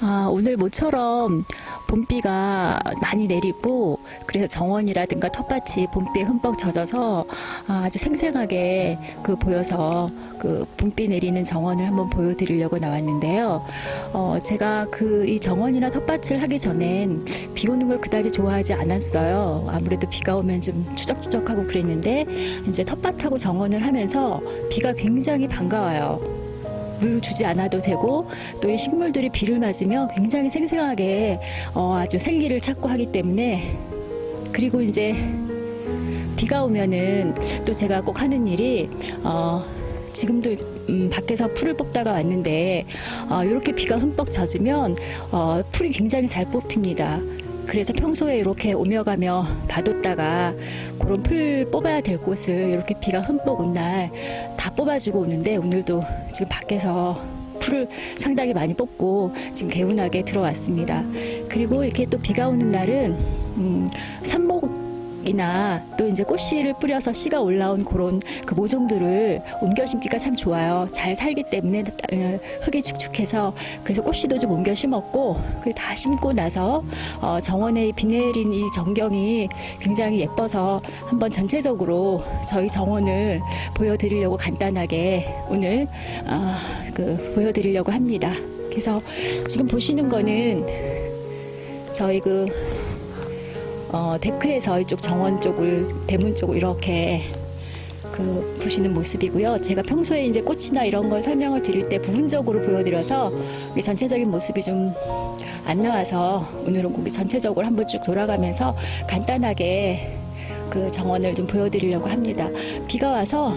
아, 오늘 모처럼 봄비가 많이 내리고 그래서 정원이라든가 텃밭이 봄비에 흠뻑 젖어서 아, 아주 생생하게 그 보여서 그 봄비 내리는 정원을 한번 보여드리려고 나왔는데요. 어, 제가 그 이 정원이나 텃밭을 하기 전엔 비 오는 걸 그다지 좋아하지 않았어요. 아무래도 비가 오면 좀 추적추적하고 그랬는데 이제 텃밭하고 정원을 하면서 비가 굉장히 반가워요. 물 주지 않아도 되고 또 이 식물들이 비를 맞으면 굉장히 생생하게 어, 아주 생기를 찾고 하기 때문에 그리고 이제 비가 오면은 또 제가 꼭 하는 일이 어, 지금도 음, 밖에서 풀을 뽑다가 왔는데 어, 이렇게 비가 흠뻑 젖으면 어, 풀이 굉장히 잘 뽑힙니다. 그래서 평소에 이렇게 오며 가며 봐뒀다가 그런 풀 뽑아야 될 곳을 이렇게 비가 흠뻑 온 날 다 뽑아주고 오는데 오늘도 지금 밖에서 풀을 상당히 많이 뽑고 지금 개운하게 들어왔습니다. 그리고 이렇게 또 비가 오는 날은 음, 삽목 이나 또 이제 꽃씨를 뿌려서 씨가 올라온 그런 그 모종들을 옮겨 심기가 참 좋아요. 잘 살기 때문에 어, 흙이 축축해서 그래서 꽃씨도 좀 옮겨 심었고 그다 심고 나서 어, 정원에 비 내린 이 전경이 굉장히 예뻐서 한번 전체적으로 저희 정원을 보여드리려고 간단하게 오늘 어, 그 보여드리려고 합니다. 그래서 지금 보시는 거는 저희 그 어, 데크에서 이쪽 정원 쪽을 대문 쪽을 이렇게 그 보시는 모습이고요. 제가 평소에 이제 꽃이나 이런 걸 설명을 드릴 때 부분적으로 보여드려서 이 전체적인 모습이 좀 안 나와서 오늘은 거기 전체적으로 한번 쭉 돌아가면서 간단하게 그 정원을 좀 보여드리려고 합니다. 비가 와서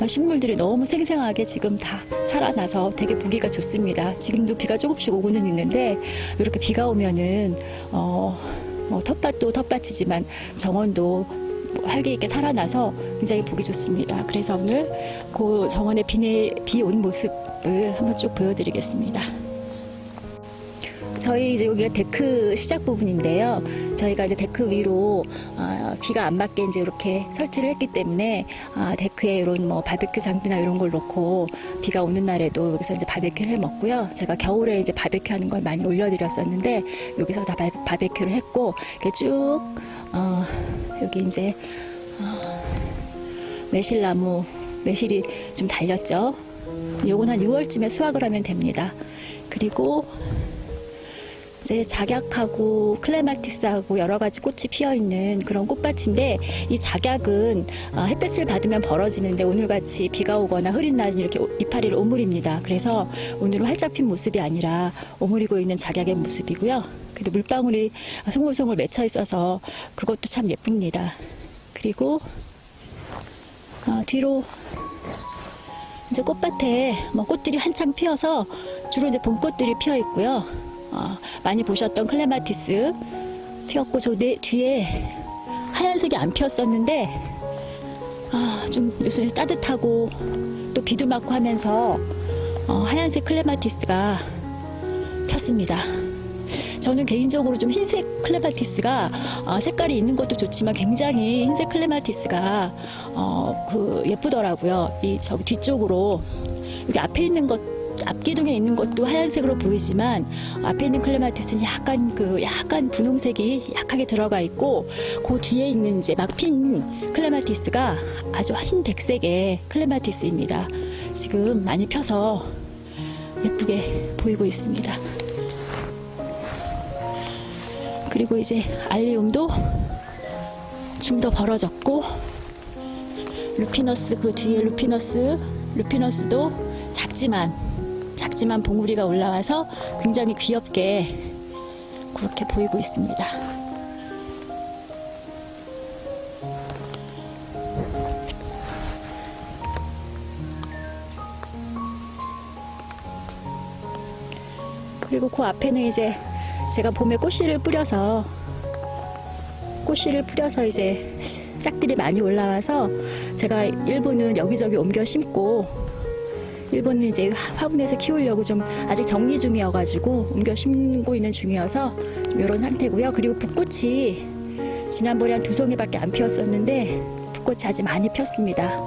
막 식물들이 너무 생생하게 지금 다 살아나서 되게 보기가 좋습니다. 지금도 비가 조금씩 오고는 있는데 이렇게 비가 오면은 어, 뭐 텃밭도 텃밭이지만 정원도 뭐 활기 있게 살아나서 굉장히 보기 좋습니다. 그래서 오늘 그 정원의 비온 모습을 한번 쭉 보여드리겠습니다. 저희 이제 여기가 데크 시작 부분인데요. 저희가 이제 데크 위로 어, 비가 안 맞게 이제 이렇게 설치를 했기 때문에 아, 데크에 이런 뭐 바베큐 장비나 이런 걸 놓고 비가 오는 날에도 여기서 이제 바베큐를 해 먹고요. 제가 겨울에 이제 바베큐 하는 걸 많이 올려드렸었는데 여기서 다 바, 바베큐를 했고 이렇게 쭉 어, 여기 이제 어, 매실나무 매실이 좀 달렸죠. 요건 한 6월쯤에 수확을 하면 됩니다. 그리고 이제 작약하고 클레마티스하고 여러 가지 꽃이 피어 있는 그런 꽃밭인데 이 작약은 어, 햇볕을 받으면 벌어지는데 오늘같이 비가 오거나 흐린 날은 이렇게 오- 이파리를 오므립니다. 그래서 오늘은 활짝 핀 모습이 아니라 오므리고 있는 작약의 모습이고요. 근데 물방울이 송골송골 맺혀 있어서 그것도 참 예쁩니다. 그리고 어, 뒤로 이제 꽃밭에 뭐 꽃들이 한창 피어서 주로 이제 봄꽃들이 피어 있고요. 어, 많이 보셨던 클레마티스 피었고 저 내, 뒤에 하얀색이 안 피었었는데 아, 좀 요새 따뜻하고 또 비도 맞고 하면서 어, 하얀색 클레마티스가 폈습니다. 저는 개인적으로 좀 흰색 클레마티스가 어, 색깔이 있는 것도 좋지만 굉장히 흰색 클레마티스가 어, 그 예쁘더라고요. 이 저기 뒤쪽으로 여기 앞에 있는 것 앞기둥에 있는 것도 하얀색으로 보이지만 앞에 있는 클레마티스는 약간 그 약간 분홍색이 약하게 들어가 있고 그 뒤에 있는 이제 막 핀 클레마티스가 아주 흰 백색의 클레마티스입니다. 지금 많이 펴서 예쁘게 보이고 있습니다. 그리고 이제 알리움도 좀 더 벌어졌고 루피너스 그 뒤에 루피너스 루피너스도 작지만 작지만 봉우리가 올라와서 굉장히 귀엽게 그렇게 보이고 있습니다. 그리고 그 앞에는 이제 제가 봄에 꽃씨를 뿌려서 꽃씨를 뿌려서 이제 싹들이 많이 올라와서 제가 일부는 여기저기 옮겨 심고 일부는 이제 화분에서 키우려고 좀 아직 정리 중이어가지고 옮겨 심고 있는 중이어서 이런 상태고요. 그리고 붓꽃이 지난번에 한 두 송이밖에 안 피었었는데 붓꽃이 아주 많이 폈습니다.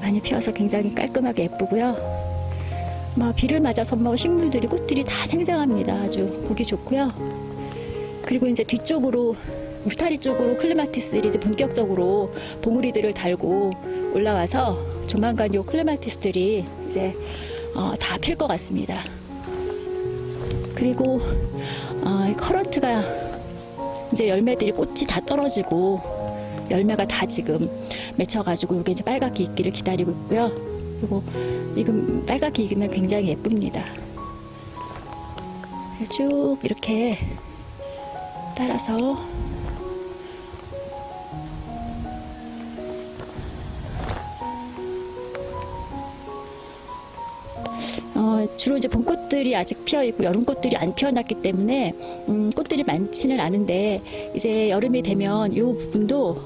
많이 피어서 굉장히 깔끔하게 예쁘고요. 막 비를 맞아서 뭐 식물들이 꽃들이 다 생생합니다. 아주 보기 좋고요. 그리고 이제 뒤쪽으로 울타리 쪽으로 클레마티스들이 이제 본격적으로 봉우리들을 달고 올라와서 조만간 요 클레마티스들이 이제 어, 다필 것 같습니다. 그리고 어, 이 커런트가 이제 열매들이 꽃이 다 떨어지고 열매가 다 지금 맺혀가지고 이게 이제 빨갛게 익기를 기다리고 있고요. 그리고 이금 빨갛게 익으면 굉장히 예쁩니다. 쭉 이렇게 따라서 주로 이제 봄꽃들이 아직 피어 있고 여름꽃들이 안 피어났기 때문에 음, 꽃들이 많지는 않은데 이제 여름이 되면 이 부분도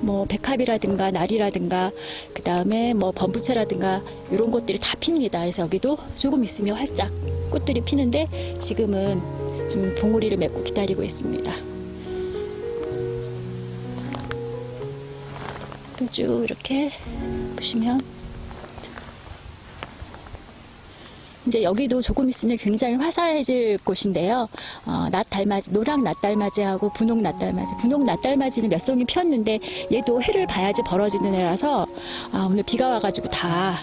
뭐 백합이라든가 나리라든가 그 다음에 뭐 범부채라든가 이런 것들이 다 핍니다. 그래서 여기도 조금 있으면 활짝 꽃들이 피는데 지금은 좀 봉우리를 맺고 기다리고 있습니다. 또 쭉 이렇게 보시면 이제 여기도 조금 있으면 굉장히 화사해질 곳인데요. 어, 낫달맞이, 노랑 낫달맞이하고 분홍 낫달맞이. 분홍 낫달맞이는 몇 송이 피었는데 얘도 해를 봐야지 벌어지는 애라서 아, 오늘 비가 와가지고 다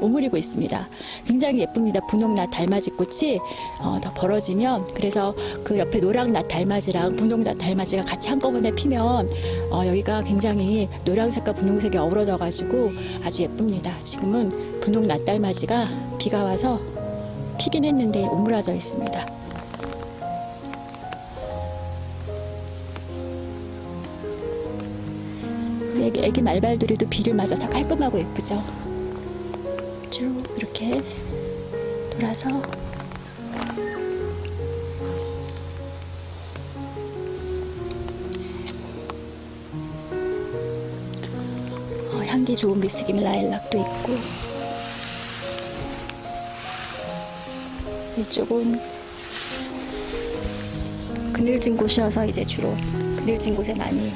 오므리고 있습니다. 굉장히 예쁩니다. 분홍 낫 달맞이 꽃이 어, 더 벌어지면 그래서 그 옆에 노랑 낫 달맞이랑 분홍 낫 달맞이가 같이 한꺼번에 피면 어, 여기가 굉장히 노란색과 분홍색이 어우러져 가지고 아주 예쁩니다. 지금은 분홍 낫 달맞이가 비가 와서 피긴 했는데 오므라져 있습니다. 애기, 애기 말발들이도 비를 맞아서 깔끔하고 예쁘죠. 쭉 이렇게 돌아서 어, 향기 좋은 비스김 라일락도 있고 이쪽은 그늘진 곳이어서 이제 주로 그늘진 곳에 많이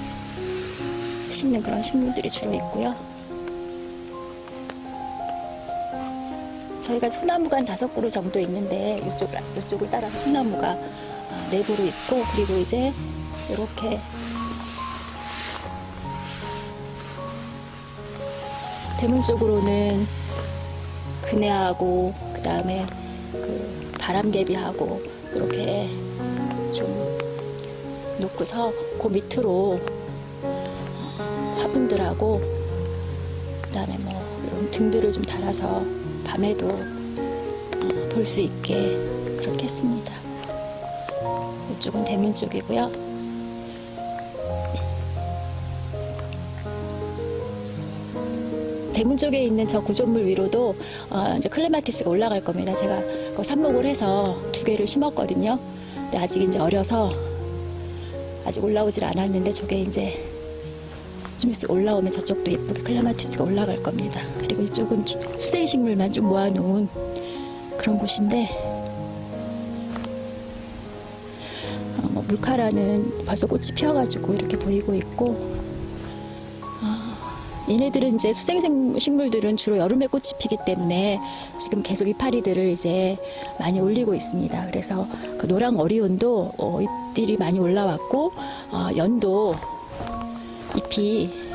심는 그런 식물들이 주로 있고요. 저희가 소나무가 한 다섯 그루 정도 있는데 이쪽 이쪽을 따라서 소나무가 어, 네 그루 있고 그리고 이제 이렇게 대문 쪽으로는 그네하고 그 다음에 그 바람개비하고 이렇게 좀 놓고서 그 밑으로 어, 화분들하고 그 다음에 뭐 이런 등들을 좀 달아서 밤에도 어, 볼수 있게 그렇게 했습니다. 이쪽은 대문 쪽이고요. 대문 쪽에 있는 저 구조물 위로도 어, 이제 클레마티스가 올라갈 겁니다. 제가 그 삽목을 해서 두 개를 심었거든요. 근데 아직 이제 어려서 아직 올라오질 않았는데 저게 이제 좀 있어 올라오면 저쪽도 예쁘게 클레마티스가 올라갈 겁니다. 그리고 이쪽은 주- 수생식물만 좀 모아놓은 그런 곳인데 어, 뭐 물카라는 벌써 꽃이 피어가지고 이렇게 보이고 있고 얘네들은 이제 수생 식물들은 주로 여름에 꽃이 피기 때문에 지금 계속 이파리들을 이제 많이 올리고 있습니다. 그래서 그 노랑 어리온도 어, 잎들이 많이 올라왔고 어, 연도 잎이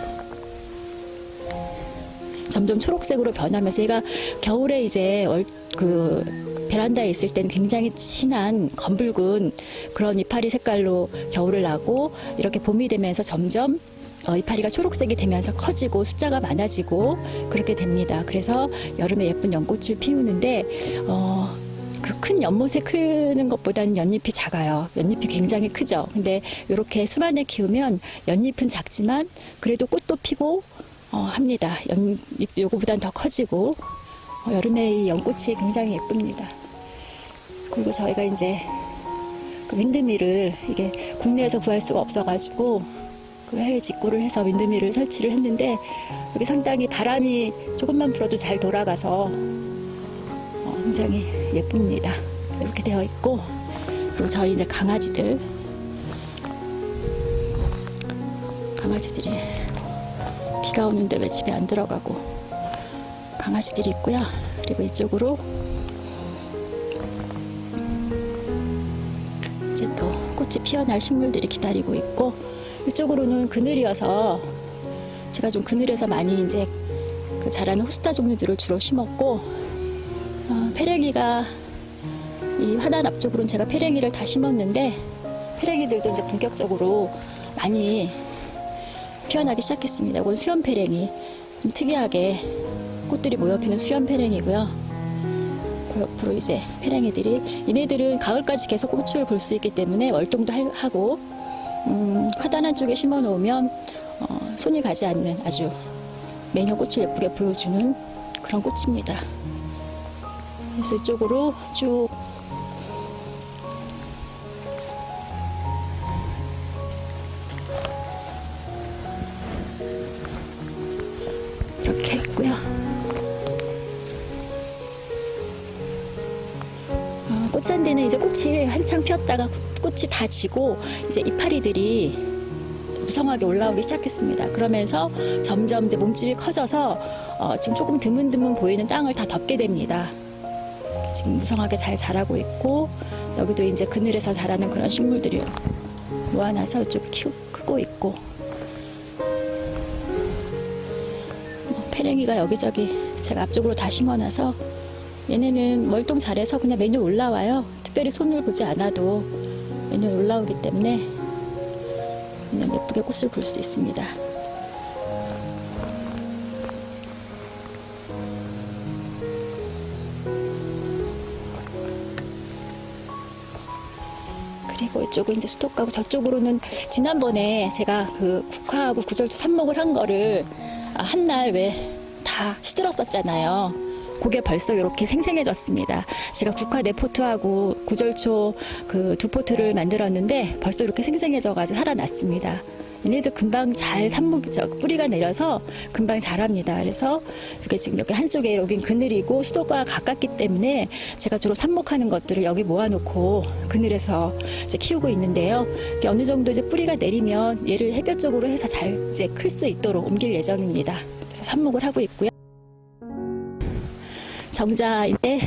점점 초록색으로 변하면서 얘가 겨울에 이제 얼- 그 베란다에 있을 땐 굉장히 진한 검붉은 그런 이파리 색깔로 겨울을 나고 이렇게 봄이 되면서 점점 어, 이파리가 초록색이 되면서 커지고 숫자가 많아지고 그렇게 됩니다. 그래서 여름에 예쁜 연꽃을 피우는데 어, 그큰 연못에 크는 것보다는 연잎이 작아요. 연잎이 굉장히 크죠. 근데 이렇게 수만에 키우면 연잎은 작지만 그래도 꽃도 피고 어, 합니다. 연잎 요거보단 더 커지고 어, 여름에 이 연꽃이 굉장히 예쁩니다. 그리고 저희가 이제 그 윈드밀을 이게 국내에서 구할 수가 없어가지고 그 해외 직구를 해서 윈드밀을 설치를 했는데 여기 상당히 바람이 조금만 불어도 잘 돌아가서 어, 굉장히 예쁩니다. 이렇게 되어 있고 그리고 저희 이제 강아지들 강아지들이 비가 오는데 왜 집에 안 들어가고? 강아지들이 있고요. 그리고 이쪽으로 이제 또 꽃이 피어날 식물들이 기다리고 있고 이쪽으로는 그늘이어서 제가 좀 그늘에서 많이 이제 그 자라는 호스타 종류들을 주로 심었고 어, 페레기가 이 화단 앞쪽으로는 제가 페레기를 다 심었는데 페레기들도 이제 본격적으로 많이 피어나기 시작했습니다. 이건 수염 페랭이 좀 특이하게 꽃들이 모여 피는 수염 페랭이고요. 그 옆으로 이제 페랭이들이 얘네들은 가을까지 계속 꽃을 볼 수 있기 때문에 월동도 할- 하고 음, 화단 한 쪽에 심어 놓으면 어, 손이 가지 않는 아주 매년 꽃을 예쁘게 보여주는 그런 꽃입니다. 그래서 이쪽으로 쭉 꽃잔디는 이제 꽃이 한창 피었다가 꽃이 다 지고 이제 이파리들이 무성하게 올라오기 시작했습니다. 그러면서 점점 이제 몸집이 커져서 어, 지금 조금 드문드문 보이는 땅을 다 덮게 됩니다. 지금 무성하게 잘 자라고 있고 여기도 이제 그늘에서 자라는 그런 식물들이 모아놔서 이쪽이 키 크고 있고 뭐 페랭이가 여기저기 제가 앞쪽으로 다 심어놔서 얘네는 월동 잘해서 그냥 매년 올라와요. 특별히 손을 보지 않아도 매년 올라오기 때문에 그냥 예쁘게 꽃을 볼 수 있습니다. 그리고 이쪽은 이제 수도가고 저쪽으로는 지난번에 제가 그 국화하고 구절초 삽목을 한 거를 아, 한날 왜 다 시들었었잖아요. 그게 벌써 이렇게 생생해졌습니다. 제가 국화 네 포트하고 구절초 그 두 포트를 만들었는데 벌써 이렇게 생생해져가지고 살아났습니다. 얘네들 금방 잘 산목 저 뿌리가 내려서 금방 자랍니다. 그래서 이게 지금 여기 한쪽에 여긴 그늘이고 수도가 가깝기 때문에 제가 주로 삽목하는 것들을 여기 모아놓고 그늘에서 이제 키우고 있는데요. 어느 정도 이제 뿌리가 내리면 얘를 해변 쪽으로 해서 잘 이제 클 수 있도록 옮길 예정입니다. 그래서 삽목을 하고 있고요. 정자인데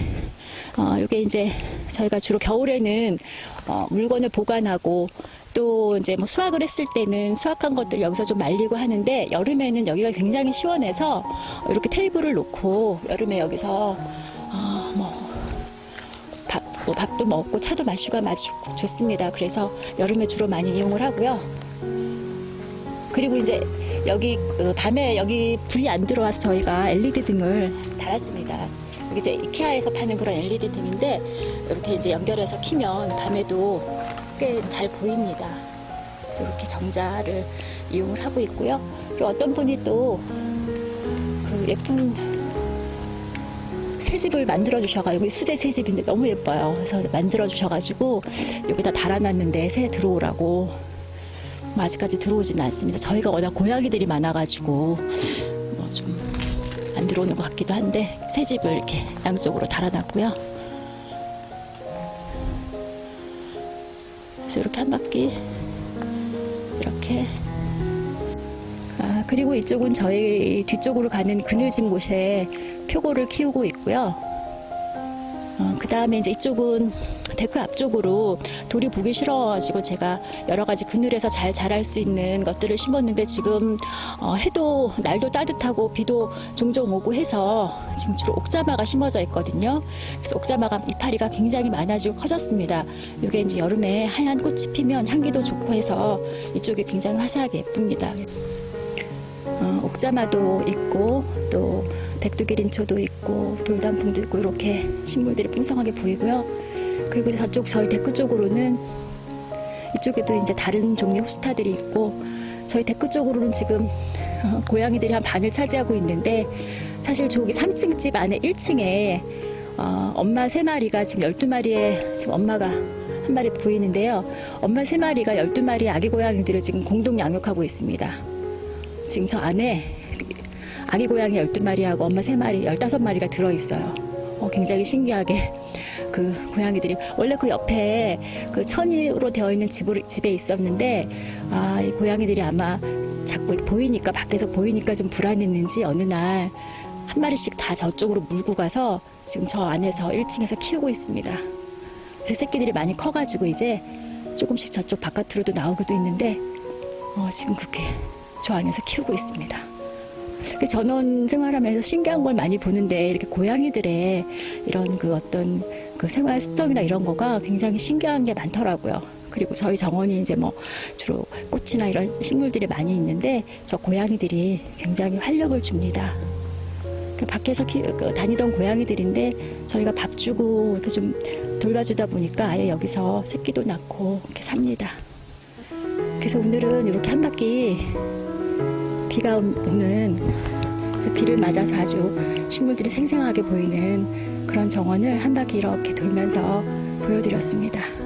어, 이게 이제 저희가 주로 겨울에는 어, 물건을 보관하고 또 이제 뭐 수확을 했을 때는 수확한 것들 여기서 좀 말리고 하는데 여름에는 여기가 굉장히 시원해서 이렇게 테이블을 놓고 여름에 여기서 어, 뭐 밥, 뭐 밥도 먹고 차도 마시고 아주 좋습니다. 그래서 여름에 주로 많이 이용을 하고요. 그리고 이제 여기 그 밤에 여기 불이 안 들어와서 저희가 LED 등을 달았습니다. 이제 이케아에서 파는 그런 LED 등인데 이렇게 이제 연결해서 키면 밤에도 꽤 잘 보입니다. 그래서 이렇게 정자를 이용을 하고 있고요. 그리고 어떤 분이 또 그 예쁜 새집을 만들어 주셔가지고 수제 새집인데 너무 예뻐요. 그래서 만들어 주셔가지고 여기다 달아놨는데 새 들어오라고 뭐 아직까지 들어오지는 않습니다. 저희가 워낙 고양이들이 많아가지고 뭐 좀 안 들어오는 것 같기도 한데 새 집을 이렇게 양쪽으로 달아놨고요. 그래서 이렇게 한 바퀴 이렇게 아, 그리고 이쪽은 저희 뒤쪽으로 가는 그늘진 곳에 표고를 키우고 있고요. 어, 그 다음에 이제 이쪽은 데크 앞쪽으로 돌이 보기 싫어가지고 제가 여러 가지 그늘에서 잘 자랄 수 있는 것들을 심었는데 지금 어, 해도 날도 따뜻하고 비도 종종 오고 해서 지금 주로 옥자마가 심어져 있거든요. 그래서 옥자마가 이파리가 굉장히 많아지고 커졌습니다. 이게 이제 여름에 하얀 꽃이 피면 향기도 좋고 해서 이쪽이 굉장히 화사하게 예쁩니다. 어, 옥자마도 있고 또 백두기린초도 있고 돌단풍도 있고 이렇게 식물들이 풍성하게 보이고요. 그리고 저쪽 저희 데크 쪽으로는 이쪽에도 이제 다른 종류의 호스타들이 있고 저희 데크 쪽으로는 지금 어, 고양이들이 한 반을 차지하고 있는데 사실 저기 3층 집 안에 1층에 어, 엄마 세 마리가 지금 12마리의 지금 엄마가 한 마리 보이는데요. 엄마 세 마리가 12마리의 아기 고양이들을 지금 공동 양육하고 있습니다. 지금 저 안에 아기 고양이 12마리하고 엄마 3마리, 15마리가 들어있어요. 어, 굉장히 신기하게 그 고양이들이 원래 그 옆에 그 천으로 되어 있는 집으로, 집에 있었는데 아, 이 고양이들이 아마 자꾸 보이니까 밖에서 보이니까 좀 불안했는지 어느 날 한 마리씩 다 저쪽으로 물고 가서 지금 저 안에서 1층에서 키우고 있습니다. 그 새끼들이 많이 커가지고 이제 조금씩 저쪽 바깥으로도 나오기도 있는데 어, 지금 그렇게 저 안에서 키우고 있습니다. 그 전원 생활하면서 신기한 걸 많이 보는데 이렇게 고양이들의 이런 그 어떤 그 생활 습성이나 이런 거가 굉장히 신기한 게 많더라고요. 그리고 저희 정원이 이제 뭐 주로 꽃이나 이런 식물들이 많이 있는데 저 고양이들이 굉장히 활력을 줍니다. 그 밖에서 키, 그 다니던 고양이들인데 저희가 밥 주고 이렇게 좀 돌봐주다 보니까 아예 여기서 새끼도 낳고 이렇게 삽니다. 그래서 오늘은 이렇게 한 바퀴 비가 오는 비를 맞아서 아주 식물들이 생생하게 보이는 그런 정원을 한 바퀴 이렇게 돌면서 보여드렸습니다.